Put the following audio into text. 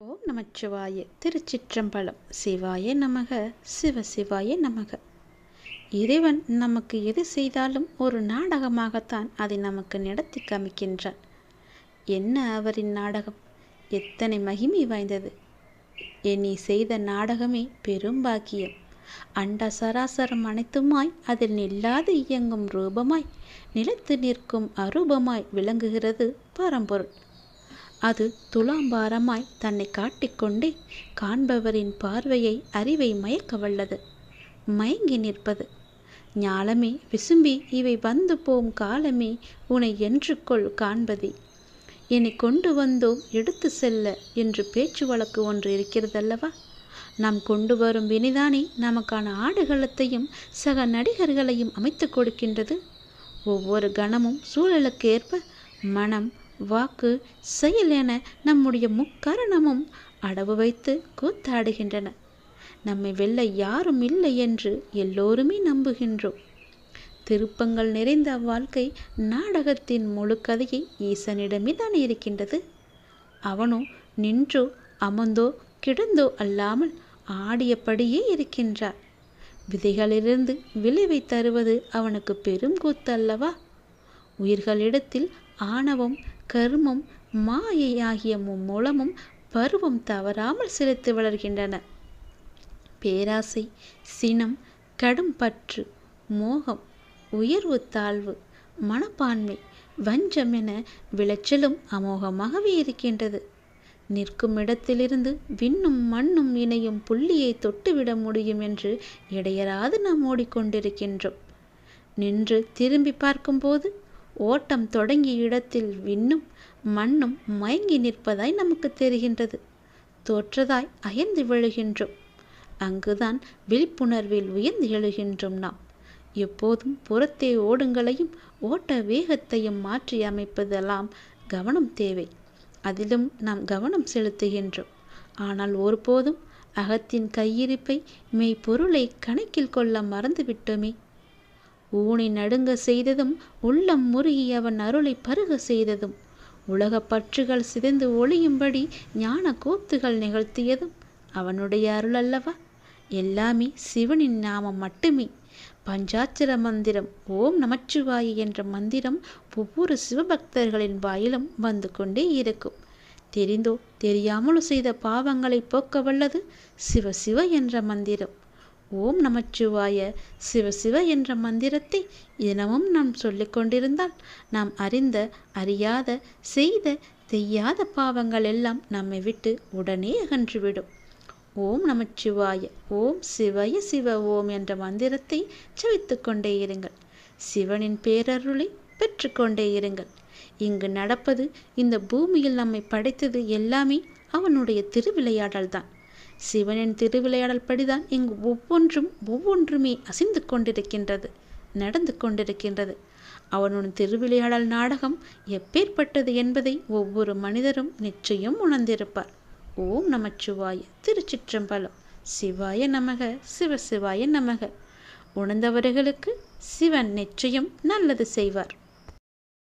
ஓம் நமச்சிவாய திருச்சிற்றம்பலம். சிவாய நமக சிவ சிவாய நமக. இறைவன் நமக்கு எது செய்தாலும் ஒரு நாடகமாகத்தான் அதை நமக்கு நடத்தி காமிக்கின்றான். என்ன அவரின் நாடகம்? எத்தனை மகிமை வாய்ந்தது. என்னை செய்த நாடகமே பெரும் பாக்கியம். அண்ட சராசரம் அனைத்துமாய் அதில் நில்லாது இயங்கும் ரூபமாய் நிலத்து நிற்கும் அரூபமாய் விளங்குகிறது பரம்பொருள். அது துலாம்பாரமாய் தன்னை காட்டிக்கொண்டே காண்பவரின் பார்வையை அறிவை மயக்க வல்லது. மயங்கி நிற்பது. ஞாலமே விசும்பி இவை வந்து போம் காலமே உனை என்றுக்கொள் காண்பதே. என்னை கொண்டு வந்தோம் எடுத்து செல்ல என்று பேச்சு வழக்கு ஒன்று இருக்கிறதல்லவா? நாம் கொண்டு வரும் வினைதானே நமக்கான ஆடுகளத்தையும் சக நடிகர்களையும் அமைத்து கொடுக்கின்றது. ஒவ்வொரு கணமும் சூழலுக்கு ஏற்ப மனம் வாக்கு செயல் என நம்முடைய முக்கரணமும் அடவு வைத்து கூத்தாடுகின்றன. நம்மை வெல்ல யாரும் இல்லை என்று எல்லோருமே நம்புகின்றோம். திருப்பங்கள் நிறைந்த அவ்வாழ்க்கை நாடகத்தின் முழு கதையை ஈசனிடமே தான் இருக்கின்றது. அவனோ நின்றோ அமர்ந்தோ கிடந்தோ அல்லாமல் ஆடியபடியே இருக்கின்றார். விதைகளிலிருந்து விளைவை தருவது அவனுக்கு பெரும் கூத்து அல்லவா? உயிர்களிடத்தில் ஆணவம் கருமம் மாயை ஆகிய மும்மூலமும் பருவம் தவறாமல் செலுத்தி வளர்கின்றன. பேராசை சினம் கடும் பற்று மோகம் உயர்வு தாழ்வு மனப்பான்மை வஞ்சம் என விளைச்சலும் அமோகமாகவே இருக்கின்றது. நிற்கும் இடத்திலிருந்து விண்ணும் மண்ணும் இணையும் புள்ளியை தொட்டுவிட முடியும் என்று இடையராது நாம் ஓடிக்கொண்டிருக்கின்றோம். நின்று திரும்பி பார்க்கும்போது ஓட்டம் தொடங்கிய இடத்தில் விண்ணும் மண்ணும் மயங்கி நிற்பதாய் நமக்கு தெரிகின்றது. தோற்றதாய் அயர்ந்து விழுகின்றோம். அங்குதான் விழிப்புணர்வில் உயர்ந்து எழுகின்றோம் நாம். எப்போதும் புறத்தே ஓடுங்களையும் ஓட்ட வேகத்தையும் மாற்றி அமைப்பதெல்லாம் கவனம் தேவை. அதிலும் நாம் கவனம் செலுத்துகின்றோம். ஆனால் ஒருபோதும் அகத்தின் கையிருப்பை மெய்ப்பொருளை கணக்கில் கொள்ள மறந்துவிட்டோமே. ஊனை நடுங்க செய்ததும் உள்ளம் முருகி அவன் அருளை பருக செய்ததும். உலகப் பற்றுகள் சிதைந்து ஒளியும்படி ஞான கூத்துகள் நிகழ்த்தியதும் அவனுடைய அருள் அல்லவா எல்லாமே சிவனின் நாமம் மட்டுமே. பஞ்சாட்சர மந்திரம் ஓம் நமச்சிவாயி என்ற மந்திரம் ஒவ்வொரு சிவபக்தர்களின் வாயிலும் வந்து கொண்டே இருக்கும். தெரிந்தோ தெரியாமலோ செய்த பாவங்களை போக்க வல்லது சிவ சிவ என்ற மந்திரம். ஓம் நமச்சிவாய சிவ சிவ என்ற மந்திரத்தை தினமும் நாம் சொல்லிக்கொண்டிருந்தால் நாம் அறிந்த அறியாத செய்த செய்யாத பாவங்கள் எல்லாம் நம்மை விட்டு உடனே அகன்றுவிடும். ஓம் நமச்சிவாய ஓம் சிவய சிவ ஓம் என்ற மந்திரத்தை செவித்து கொண்டே இருங்கள். சிவனின் பேரருளை பெற்றுக்கொண்டே இருங்கள். இங்கு நடப்பது இந்த பூமியில் நம்மை படைத்தது எல்லாமே அவனுடைய திருவிளையாடல்தான். சிவனின் திருவிளையாடல் படிதான் இங்கு ஒவ்வொன்றும் ஒவ்வொன்றுமே அசைந்து கொண்டிருக்கின்றது நடந்து கொண்டிருக்கின்றது. அவனுடைய திருவிளையாடல் நாடகம் எப்பேற்பட்டது என்பதை ஒவ்வொரு மனிதரும் நிச்சயம் உணர்ந்திருப்பார். ஓம் நமச்சிவாய திருச்சிற்றம்பலம். சிவாய நமக சிவ சிவாய நமக. உணர்ந்தவர்களுக்கு சிவன் நிச்சயம் நல்லது செய்வார்.